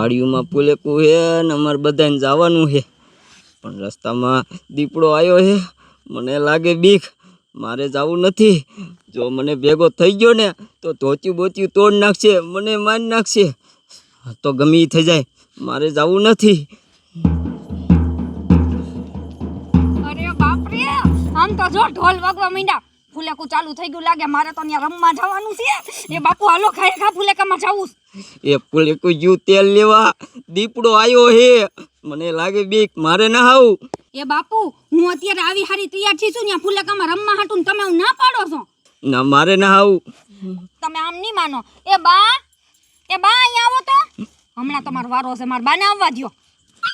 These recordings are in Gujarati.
વાડીઓમાં પુલેકું હે ને અમારે બધાને જવાનું છે પણ રસ્તામાં દીપડો આવ્યો છે મને લાગે બીક, મારે જવું નથી. જો મને ભેગો થઈ ગયો ને, તો ધોચ્યું બોત્યું તોડ નાખશે, મને મારી નાખશે. તો ગમી થઈ જાય. મારે જવું નથી. અરે બાપ રે આમ તો જો ઢોલ વાગવા માંડ્યા. ફુલેકું ચાલુ થઈ ગયું લાગે મારે તો ત્યાં રમવા જવાનું છે. એ બાપુ હાલો ખાય ખા ફુલેકામાં જવું એ પુલેકું જ્યું તેલ લેવા દીપડો આવ્યો હે. મને લાગે બીક મારે ના આવું. એ બાપુ હું અત્યારે આવી હારી તૈયાર થઈ છું ત્યાં ફુલેકામાં રમવા હાટું તમે હું ના પાડો છો? ના મારે ના આવું. તમે આમ નહીં માનો. એ બા એ બા અહીંયા આવો તો. હમણાં તમારો વારો છે મારા બાને આવવા દ્યો.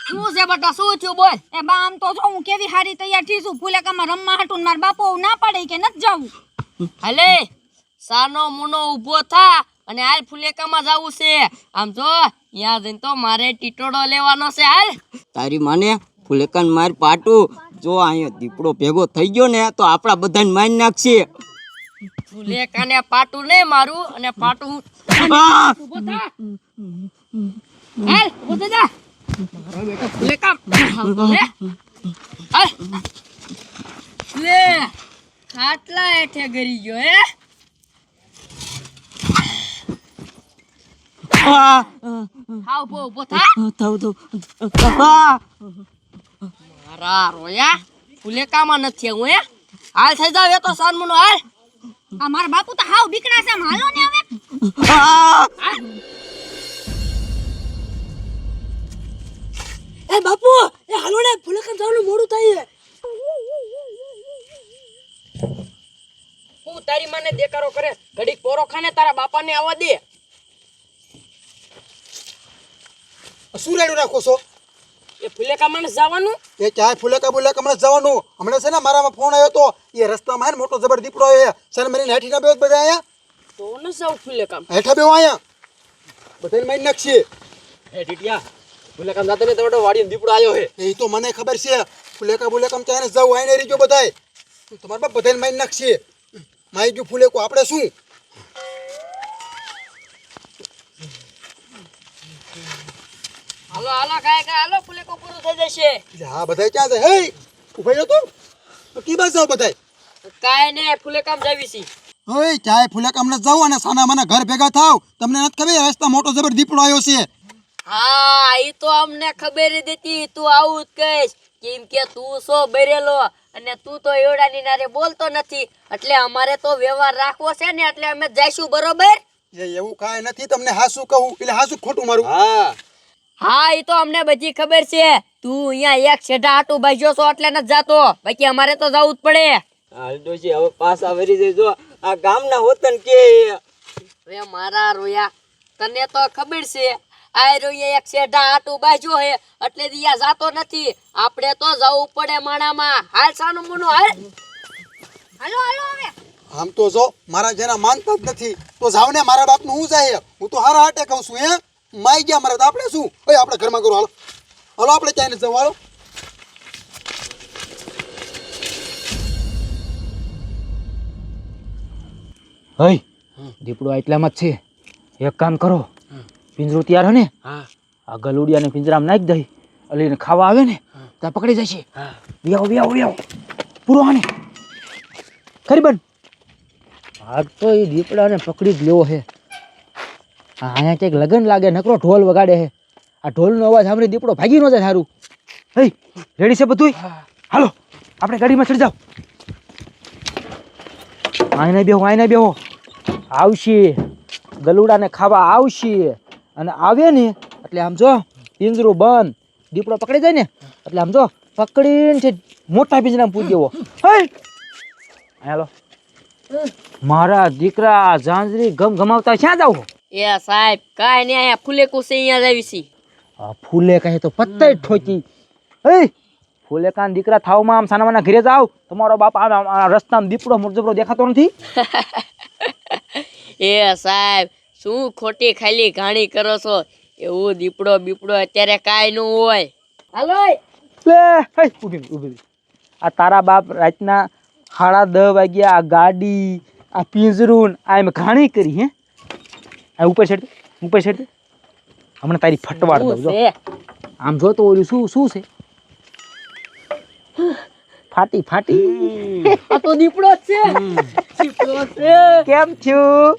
શું છે બટા શું થયું બોલ? એ બા આમ તો જો હું કેવી હારી તૈયાર થઈ છું. ફુલેકામાં રમવા હાટું માર બાપો ના પાડે કે નથી જવું? હલે સાનો મુનો ઊભો થા અને હાલ ફુલેકામાં જવું છે. આમ જો ત્યાં જઈને તો મારે ટીટોડો લેવાનો છે હાલ. તારી માને ફુલેકાન માર પાટું. જો અહીંયા દીપડો ભેગો થઈ ગયો ને તો આપણા બધાને મારી નાખશે. ફુલેકાને પાટું નહીં મારું અને પાટું હાલ ઊભો થા. લે લે ખાટલા હેઠે ગરી ગયો હે? આ! હા ઊભો ઊભો થા. થાવ થાવ. મારા રોયા ફુલેકામાં નથી હું હે? હાલ થઈ જાવ એ તો સાનમુનો હાલ. આ મારા બાપુ તો હાવ બીકણા છે હાલો ને હવે. એ બાપુ એ હાલો ને ફુલેકન જવાનું મોડું થાય હું તારી માને દેકારો કરે ઘડીક પોરો ખાને તારા બાપાને આવવા દે. શું રેડું રાખો છો? એ ફુલેકા માણસ જવાનું? એ ક્યાંય ફુલેકા બુલેકા હમણાં જવાનું? હમણાં છે ને મારામાં ફોન આવ્યો તો એ રસ્તામાં હે મોટો જબર દીપડો આવ્યો સર મારી હેઠી ના બેવ બધા અહીંયા? તો ન જાવ ફુલેકા હેઠા બેવ અહીંયા. બધાને મારી નાખશે. હે ટીટિયા મુલાકાત જાતે ને તો વાડી દીપડો આવ્યો હે એ તો મને ખબર છે. ફુલેકા ભુલેકામ ચાને જવું આઈને ગયો બધાય. તમારા બાપ બધાને મારી નાખશે. મારી ગયું ફુલેકો આપણે શું? હાલો હાલો કાય કાય હાલો ફુલેકો પૂરું થઈ જશે. એટલે હા બધાય ક્યાં છે? હે? ઊભા તો? તો કી બસ જાવ બધાય? કાય ને ફુલેકામ જાવી છી. ઓય ચાય ફુલેકામ ને જાવ અને સાના મને ઘર ભેગા થાવ. તમને નથી ખબર રસ્તા મોટો જબર દીપડો આવ્યો છે. હા એ તો અમને ખબર જ હતી. તું આવું જ કહીશ. કેમ કે તું સો બરેલો અને તું તો એવડાની નારે બોલતો નથી. એટલે અમારે તો વ્યવહાર રાખવો છે ને એટલે અમે જઈશું બરોબર? એવું કાંઈ નથી તમને હાસું કહું? એટલે હાસું ખોટું મારું? હા. હા એ તો અમને બધી ખબર છે. તું અહીંયા એક છેડા આટું બાજ્યો છો એટલે ન જાતો. બાકી અમારે તો જવું જ પડે. હાલડોજી હવે પાછા વરી જઈ જો આ ગામના હોતન કે હવે મારા રોયા તને તો ખબર છે. આ રોયા એક શેઢા આટું બાજ્યો હે એટલે દિયા જાતો નથી. આપણે તો જવું પડે માણામાં. હાલ સાનું મુનું હાલ. હાલો હાલો હવે. આમ તો જો મારા જેના માનતા જ નથી. તો જાવ ને મારા બાપનું હું જાય હું? તો હારા હાટે કહું છું હે? માઈ ગયા મારે તો આપણે શું? ઓય આપણે ઘરમાં કરો હાલો. હાલો આપણે ક્યાંય જવું હાલો. હઈ દીપડો એટલામાં જ છે. એક કામ કરો. પિંજરું તૈયાર હને આ હા. આ ગલુડિયાને પિંજરામાં નાખી દઈ. અલીને ખાવા આવે ને ત્યાં પકડી જશે. વ્યાવ વ્યાવ વ્યાવ પૂરો આને. ખરી બન. આજ તો એ દીપડાને પકડી જ લેવો છે આ અહીંયા ક્યાંક લગન લાગે નકરો ઢોલ વગાડે છે આ ઢોલનો અવાજ સાંભળી દીપડો ભાગી ન જાય સારું હે રેડી છે બધું હાલો આપણે ગાડીમાં ચડી જાઓ. આઈને બેહો આઈને બેહો. આવશે. ગલુડાને ખાવા આવશે. અને આવે ને એટલે આમ જો પિંજરું બંધ. દીપડો પકડી જાય ને એટલે આમ જો પકડીને છે મોટા પિંજરામાં પૂરી દેવો. હાલો. મારા દીકરા ઝાંઝરી ગમ ગમાવતા ક્યાં જાવ એ સાહેબ કાય ને અહીંયા ફૂલે કુસે અહીંયા જાવી છી. આ ફૂલે કહે તો પત્તે ઠોકી. હે ફૂલે કાન દીકરા થાવમાં આમ સાનામાના ઘરે જાવ તમારો બાપ આમ રસ્તામાં દીપડો મોટો દેખાતો નથી? એ સાહેબ શું ખોટી ખાલી ઘાણી કરો છો? એવું દીપડો બીપડો અત્યારે કાંઈ ન હોય. હાલો લે હઈ ઊભી ઊભી આ તારા બાપ રાતના સાડા દસ વાગ્યા આ ગાડી આ પિંજરું આ એમ ઘાણી કરી હે? આ ઉપર છેડ ઉપર છેડ હમણાં તારી ફટવાડ દઉં જો. આમ જો તો ઓલું શું શું છે? ફાટી ફાટી. આ તો દીપડો જ દીપડો છે કેમ છું?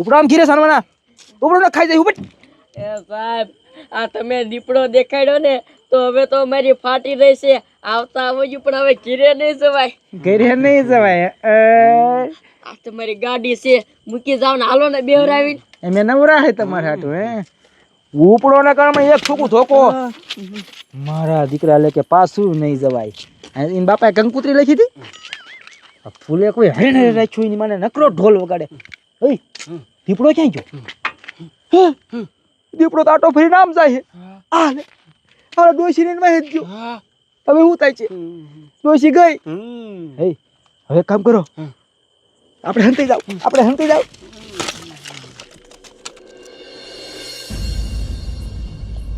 ઉપડામ ઘીરે સનવાના. ઉપડો ખાઈ જાય ઉપટ એ સાહેબ આ તમે દીપડો દેખાડ્યો ને તો હવે તો મારી ફાટી રહી છે. આવતા આવજો પણ હવે ઘીરે નહીં જવાય. ઘરે નહીં જવાય આ તમારી ગાડી છે. મૂકી જાવ ને હાલો ને બેવરાવી એમે નવરા હે તમારે હાટું હે? ઉપડો ના કારણે એક છોકું ધોકો. મારા દીકરા લે કે પાછું નહીં જવાય. એ એન બાપાએ કંકુતરી લખી હતી? ફૂલે કોઈ હરે રાખ્યું એની મને નકરો ઢોલ વગાડે. ઓય દીપડો ક્યાં ગયો? દીપડો તો ફરી નામ જાય આ લે આ ડોશી ને માં ગયો. હવે હું થાય છે? ડોશી ગઈ? હે હવે એક કામ કરો. આપણે હંતી જાવ આપણે હંતી જાવ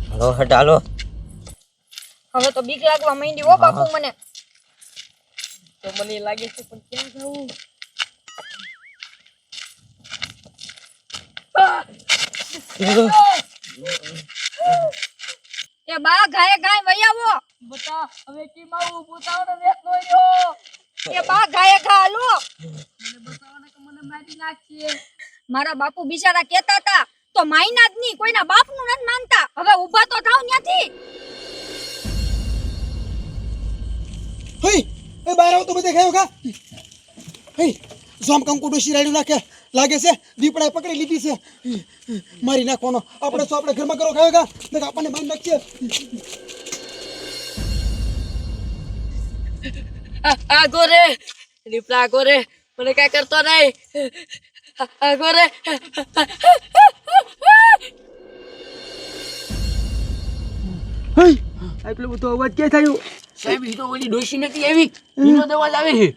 હાલો હટાલો હવે તો બીક લાગવા માંડી ઓ બાપુ મને. તો મને લાગે છે પણ ક્યાં જવું એ બા ગાય ગાય વઈ આવો બતા હવે કેમ આવું પોતાનો વેત નોયો એ બા ગાય ગા હાલો મને બતાવવાના કે મને મારી નાખશે મારા બાપુ બિચારા કેતા હતા તો માયના જ નહીં કોઈના બાપનું નથી માનતા હવે ઊભા તો થાવ ત્યાંથી એ બહાર આવો તો બધે ખાયો કા? હઈ જોમ ડોશી નાખે. લાગે છે દીપડાએ પકડી લીધી છે. મારી નાખવાનો. આપણે શું આપણે ઘરમાં કરો ખાયો કા? દેખ આપણને મારી નાખીએ. આ- રે ગોરે. દીપડા આ ગોરે. મને કઈ કરતો નહીં. આ- રે આટલું બધું અવાજ ક્યાં થયું? સાહેબ એ તો ઓલી ડોશી નથી આવી? એનો દવા લાવે છે?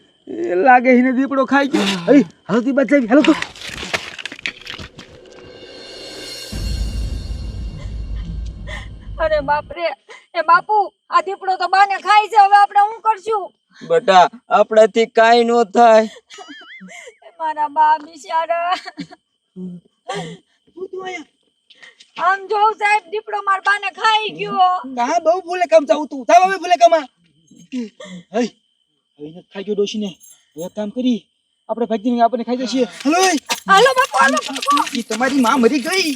એ લાગે એને દીપડો ખાઈ ગયો. અરે હાલો તી બચાવી હાલો તો. અરે બાપ રે એ બાપુ આ દીપડો તો બાને ખાઈ છે હવે આપણે શું કરશું? બેટા આપણાથી કાઈ ન થાય. મારા બા બિચારા. આમ જોઉં સાહેબ દીપડો માર બાને ખાઈ ગયો. હા બહુ ભૂલે કામ જાઉં તું. સાહેબ હવે ભૂલે કામ હઈ હવે ખાઈ ગયો ડોશીને એક કામ કરી આપણે ભાગીને આપણને ખાઈ જશે હલો હાલો બાપુ હાલો તમારી માં મરી ગઈ.